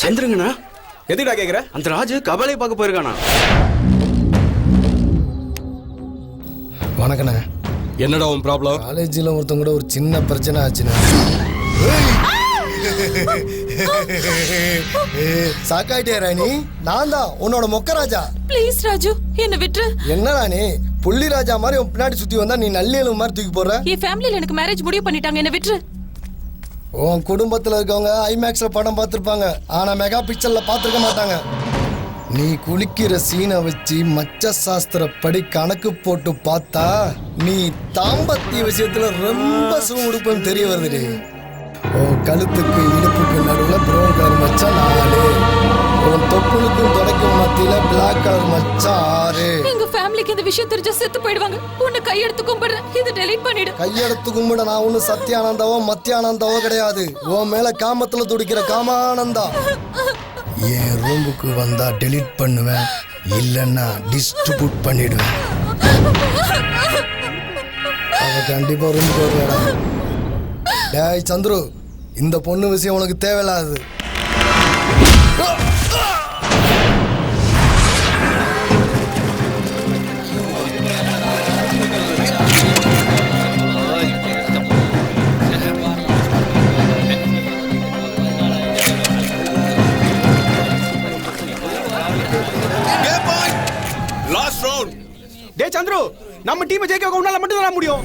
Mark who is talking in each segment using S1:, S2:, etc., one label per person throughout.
S1: சந்திரங்கண்ணா?
S2: எதுடா கேக்குற?
S1: அந்த ராஜு கபலை பார்க்க போயிருக்கானா?
S3: வணக்கண்ணே.
S2: என்னடா உன் ப்ராப்ளம்
S3: காலேஜில் ஒருத்தங்க கூட ஒரு சின்ன பிரச்சனை ஆச்சுண்ணே. சாக்காயிட்டியா ராணி. நான் தான் உன்னோட மொக்க ராஜா.
S4: ப்ளீஸ் ராஜு என்ன விட்டுரு.
S3: என்ன ராணி? புள்ளி ராஜா மாதிரி உன் பின்னாடி சுத்தி வந்தா நீ நல்லியலும் மாதிரி தூக்கி போடுற?
S4: என் ஃபேமிலில எனக்கு மேரேஜ் முடிவு பண்ணிட்டாங்க என்ன விட்டுரு.
S3: உன் குடும்பத்துல இருக்கவங்க ஐமேக்ஸ்ல படம் பார்த்திருப்பாங்க. ஆனா மெகா பிக்சர்ல பார்த்திருக்க மாட்டாங்க. நீ குளிக்கிற சீனை வச்சு மச்ச சாஸ்திரப்படி கணக்கு போட்டு பார்த்தா நீ தாம்பத்திய விஷயத்துல ரொம்ப சுமுடுப்புன்னு தெரிய வருதுடி. கழுத்துக்கு இடுப்புக்கு நடுவுல ப்ரௌன் கலர் மச்சான் நாலு உன் தொப்புளுக்கும் தொடைக்கும் மத்தியில பிளாக் கலர் மச்சான். ஆறு
S4: எங்க ஃபேமிலிக்கு இந்த விஷயம் தெரிஞ்சா செத்து போயிடுவாங்க. உன்னை கையெடுத்து கும்பிடுறேன். இதை டெலீட் பண்ணிடு.
S3: கையெடுத்து கும்பிட நான் ஒன்றும் சத்தியானந்தாவோ மத்தியானந்தாவோ கிடையாது. உன் மேல காமத்துல துடிக்கிற காமானந்தா. என் ரூமுக்கு வந்தா டெலீட் பண்ணுவேன். இல்லைன்னா டிஸ்ட்ரிபியூட் பண்ணிடுவேன். அவ கண்டிப்பா ரூமுக்கு வருவாடா. டேய் சந்துரு இந்த பொண்ணு விஷயம் உனக்கு தேவையில்லாதது.
S2: லாஸ்ட் ரவுண்ட்
S1: டே சந்துரு நம்ம டீமை ஜெயிக்க உன்னால மட்டும் தான் முடியும்.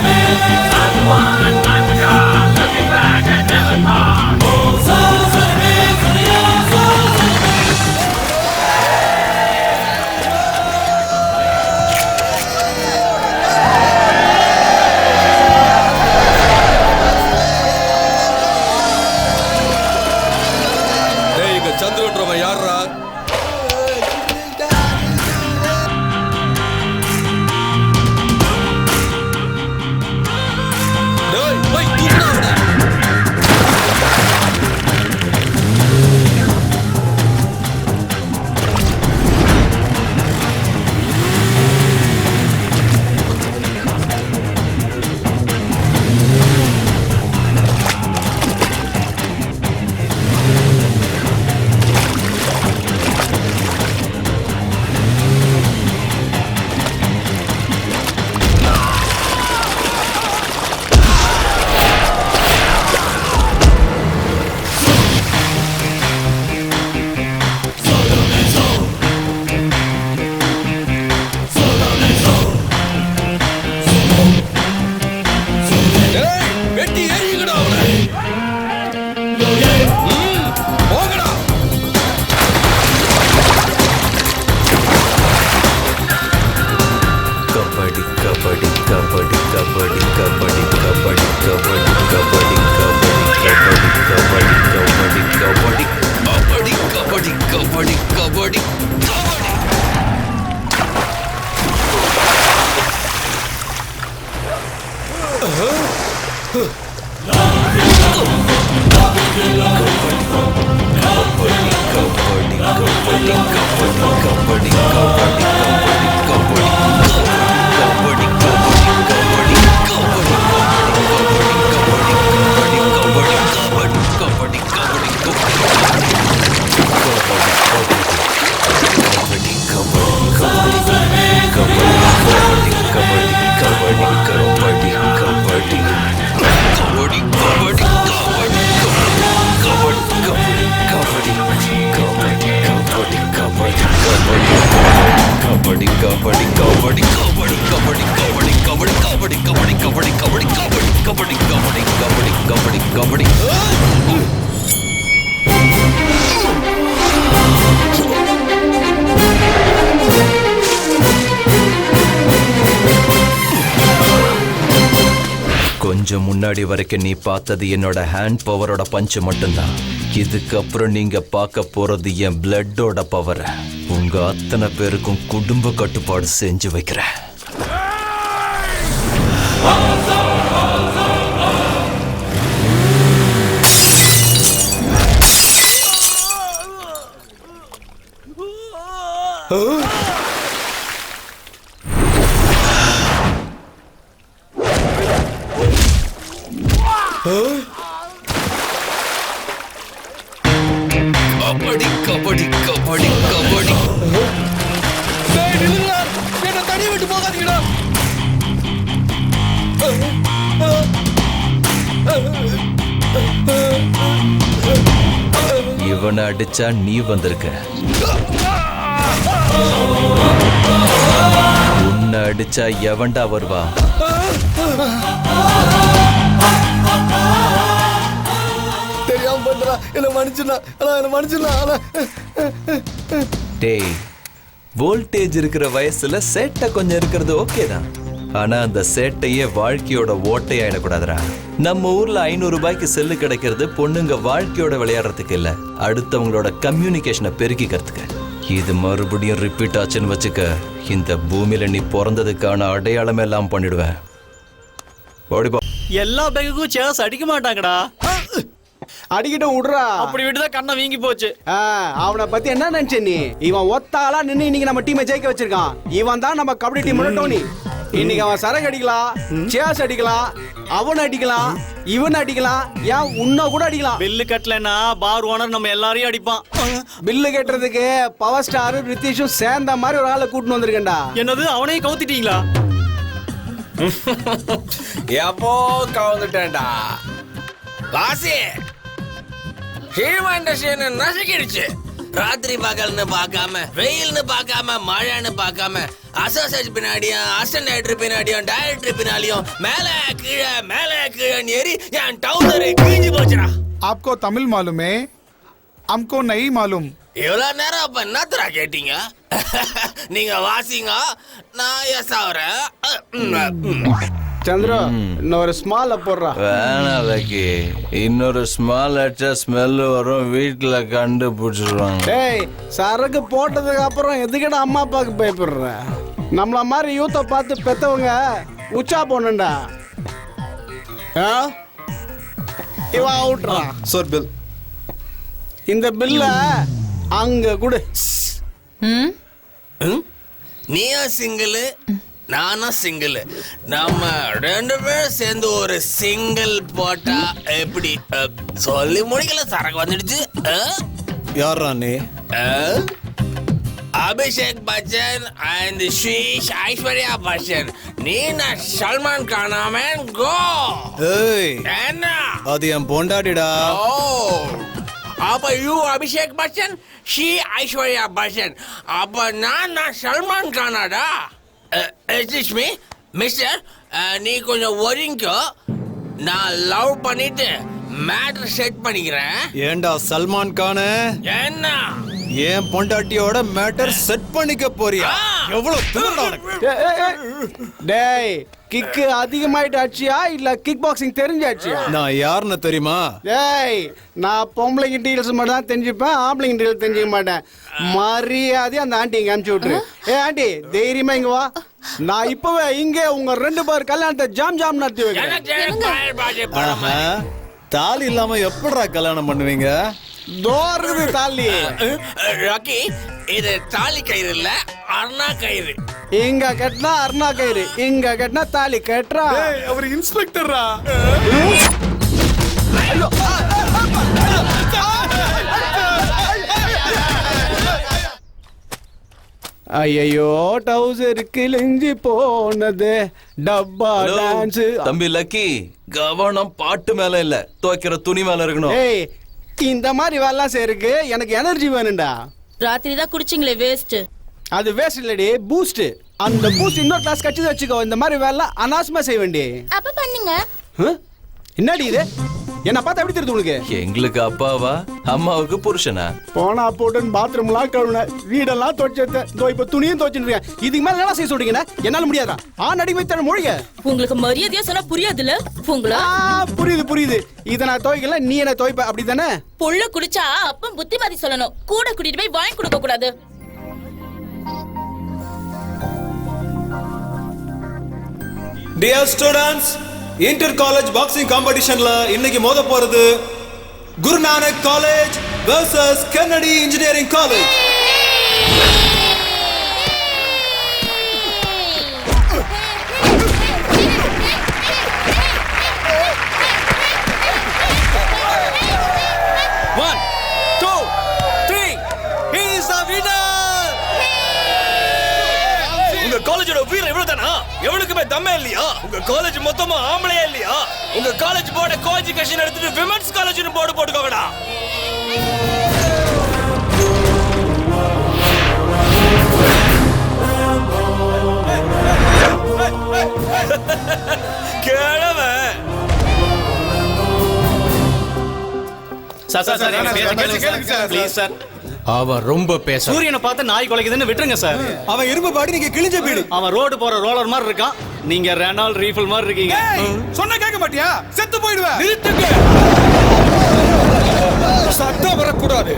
S1: Amen and one. கொஞ்சம் முன்னாடி வரைக்கும் நீ பார்த்தது என்னோட ஹேண்ட் பவரோட பஞ்சு மட்டும்தான். இதுக்கப்புறம் நீங்க பார்க்க போறது என் பிளட்டோட பவர் உங்க அத்தனை பேருக்கும் குடும்ப கட்டுப்பாடு செஞ்சு வைக்கிறேன். கபடி கபடி கபடி கபடி.
S5: என்னை தனியா விட்டு போகாதீங்கடா.
S1: இவனை அடிச்சா நீ வந்திருக்க. உன்னை அடிச்சா எவன்டா வருவா?
S3: என்ன என்ன
S1: டேய் வோல்டேஜ் இருக்கிற வயசுல சேட்டை கொஞ்சம் இருக்கிறது ஓகே தான். ஆனா அந்த சேட்டையே வாழ்க்கையோட ஓட்டையாயிடக்கூடாதுடா நம்ம ஊர்ல ஐநூறு ரூபாய்க்கு செல்லு கிடைக்கிறது பொண்ணுங்க வாழ்க்கையோட விளையாடுறதுக்கு இல்ல. அடுத்தவங்களோட கம்யூனிகேஷனை பெருக்கிக்கிறதுக்கு. இது மறுபடியும் ரிப்பீட் ஆச்சுன்னு வச்சுக்க இந்த பூமியில நீ பிறந்ததுக்கான அடையாளம் எல்லாம் பண்ணிடுவேன். ஓடிப்போ.
S6: எல்லா பேங்குக்கும் சேர்ஸ் அடிக்க மாட்டாங்கடா.
S5: அடிக்கிட்டும் விடுறா.
S6: அப்படி விட்டுதான் கண்ணை வீங்கி போச்சு.
S5: அவனை பத்தி என்ன நினைச்ச நீ? இவன் ஒத்தாளா நின்னு இன்னைக்கு நம்ம டீமை ஜெயிக்க வச்சிருக்கான். இவன் தான் நம்ம கபடி டீம் டோனி இன்னைக்கு அவன் சரக்கு அடிக்கலாம் சேஸ் அடிக்கலாம் அவன் அடிக்கலாம் இவன் அடிக்கலாம் ஏன் உன்ன கூட அடிக்கலாம்?
S6: பில்லு கட்டலைன்னா பார் ஓனர் நம்ம எல்லாரையும் அடிப்பான்.
S5: பில்லு கட்டுறதுக்கு பவர் ஸ்டார் ரித்திஷும் சேர்ந்த மாதிரி ஒரு ஆளை கூட்டின்னு வந்திருக்கேன்டா.
S6: என்னது அவனையும் கவுத்திட்டீங்களா?
S2: எப்போ கவுந்துட்டேன்டா?
S7: வாசி! சினிமா இண்டஸ்ட்ரி நசுக்கிடுச்சு ராத்திரி பகல்னு பார்க்காம வெயில்னு பார்க்காம மழைன்னு பார்க்காம அசோசியேட் பின்னாடியும் அசிஸ்டன்ட் டைரக்டர் பின்னாடியும் டைரக்டர் பின்னாடியும் மேல கீழே மேல கீழே ஏறி என் டவுசர் கிழிஞ்சு போச்சுடா
S8: आपको तमिल मालूम है हमको नहीं मालूम
S7: இவ்வளவு நேரம் அப்ப என்னத்தரா கேட்டீங்க நீங்க வாசிங்க நான் எஸ் ஆகுறேன்
S5: சந்திரா இன்னொரு ஸ்மால் போடுறா.
S1: வேணாம் லக்கி. இன்னொரு ஸ்மால் அடிச்சா ஸ்மெல் வரும். வீட்டுல கண்டுபிடிச்சிருவாங்க.
S5: டேய் சரக்கு போட்டதுக்கு அப்புறம் எதுக்கிட்ட அம்மா அப்பாவுக்கு பயப்படுற? நம்மள மாதிரி யூத்தை பார்த்து பெத்தவங்க உச்சா போனண்டா இவா அவுட்ரா
S8: சார் பில்
S5: இந்த பில்ல அங்க கூட.
S7: நீயா சிங்கிள் நானும் சிங்கிள் நம்ம ரெண்டு பேரும் சேர்ந்து ஒரு சிங்கிள் போட்டா எப்படி? சொல்லி முடிக்கல சரக்கு வந்துடுச்சு.
S8: யார்
S7: ராணி அபிஷேக் பச்சன் அண்ட் ஸ்ரீஷ் ஐஸ்வர்யா பச்சன். நீ நான் சல்மான் கானாமன் கோ என்ன?
S8: அது என் பொண்டாடிடா
S7: ஓ அப்ப யூ அபிஷேக் பச்சன் ஸ்ரீ ஐஸ்வர்யா பச்சன். அப்ப நான் நான் சல்மான் கானாடா? எக்ஸ்கியூஸ் மீ மிஸ்டர் நீ கொஞ்சம் ஒதுங்கோ நான் லவ் பண்ணிட்டு மேட்டர் செட் பண்ணிக்கிறேன்.
S8: ஏண்டா சல்மான் கானு?
S7: என்ன?
S8: என் பொண்டாட்டியோட மேட்டர் செட் பண்ணிக்க போறியா. எவ்வளவு.
S5: டேய் கிக்கு அதிகமாயிட்டு ஆச்சியா? இல்ல கிக் பாக்ஸிங் தெரிஞ்சாச்சியா?
S8: நான் யாருன்னு தெரியுமா?
S5: டேய் நான் பொம்பளைங்க டீல்ஸ் மட்டும் தான் தெரிஞ்சுப்பேன் ஆம்பளைங்க டீல் தெரிஞ்சுக்க மாட்டேன். மரியாதையா அந்த ஆண்டி இங்க அனுப்பிச்சு விட்டுரு. ஏ ஆண்டி தைரியமா இங்க வா. நான் இப்பவே இங்கே உங்க ரெண்டு பேர் கல்யாணத்தை ஜாம் ஜாம் நடத்தி வைக்கிறேன்.
S8: தாலி இல்லாம எப்படிடா கல்யாணம் பண்ணுவீங்க?
S5: தோறுது தாலி.
S7: ராக்கி இது தாலி கயிறு இல்ல அருணா கயிறு.
S5: இங்க கட்டினா அருணா கயிறு இங்க கட்டினா தாலி கட்டுறா.
S8: அவர் இன்ஸ்பெக்டரா
S5: ஐயோ டவுசர் கிழிஞ்சு போனது. டப்பா டான்ஸ்.
S1: தம்பி லக்கி கவனம் பாட்டு மேல இல்ல. துவைக்கிற துணி மேல இருக்கணும்.
S5: ஏய் இந்த மாதிரி வேலைலாம் செய்யறதுக்கு எனக்கு எனர்ஜி வேணும்டா.
S4: ராத்திரி தான் குடிச்சிங்களே வேஸ்ட்
S5: அது வேஸ்ட் இல்லடி பூஸ்ட் அந்த பூஸ்ட் இன்னொரு கிளாஸ் கட்சி வச்சுக்கோ இந்த மாதிரி வேலை அனாவசியமா செய்ய வேண்டி
S4: அப்ப பண்ணுங்க.
S5: என்னடி இது? என்ன பார்த்தா எப்படி தெரியுது உனக்கு
S1: எங்களுக்கு அப்பாவா? அம்மாவுக்கு புருஷனா?
S5: போனா போட்டுன்னு பாத்ரூம்லாம் கழுவுன வீடெல்லாம் துவைச்சேன் இதோ இப்ப துணியும் துவைச்சுருக்கேன் இதுக்கு மேல என்ன செய்ய சொல்றீங்க என்னால முடியாதா? ஆ நடிமை தர மொழிக.
S4: உங்களுக்கு மரியாதையா சொன்னா புரியாதுல்ல? உங்களா?
S5: ஆ, புரியுது புரியுது. இதை நான் துவைக்கல நீ என்ன துவைப்ப. அப்படிதானே?
S4: புள்ள குடிச்சா அப்பம் புத்திமதி சொல்லணும். கூட கூட்டிட்டு போய் வாங்கி கொடுக்க கூடாது.
S8: Dear students inter college boxing காம்படிஷன்ல இன்னைக்கு மோத போறது
S6: Gurunanak college
S2: versus Kennedy engineering college எவனுக்குமே தம்மே இல்லையா? உங்க காலேஜ் மொத்தமா ஆம்பளையா இல்லையா? உங்க காலேஜ் போர்ட கோ எஜுகேஷன் எடுத்துட்டு விமென்ஸ் காலேஜ்னு போர்டு போட்டுக்கோங்கடா. கிழவன்
S6: sir sir sir please sir.
S8: அவன் ரொம்ப பேச
S6: சூரியனை பார்த்து நாய் குலைக்குதுன்னு விட்டுருங்க சார்.
S8: அவன் இரும்பு பாடி நீங்க கிழிஞ்ச வீடு.
S6: அவன் ரோடு போற ரோலர் மாதிரி இருக்கான். நீங்க ரெனால் ரீஃபில் மாதிரி இருக்கீங்க.
S8: சொன்ன கேட்க மாட்டியா? செத்து போயிடுவேன். நிறுத்துங்க. சத்தம் வரக்கூடாது.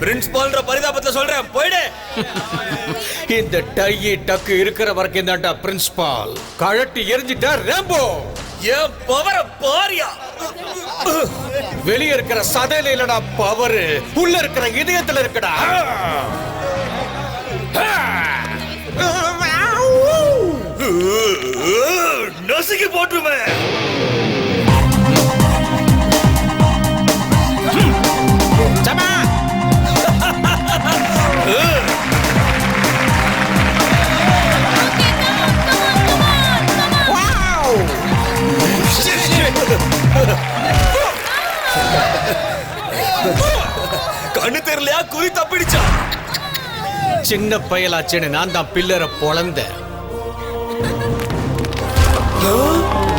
S2: பிரின்சிபால்ன்ற பரிதாபத்தை சொல்றேன் போயிடு.
S8: இந்த டையி டக்கு இருக்கிற வரைக்கும் தான்டா பிரின்சிபால். கழட்டி எரிஞ்சிட்டா ரேம்போ.
S2: என் பவர பாரியா?
S8: வெளிய இருக்கிற சதையில இல்லடா பவர் உள்ள இருக்கிற இதயத்துல இருக்கடா.
S2: நசுக்கி போட்டுருவேன் கண்ணு தெரியலையா? குறி தப்பிடுச்சா?
S8: சின்ன பயலாச்சேன்னு நான் தான் பில்லரை பொழந்தேன். love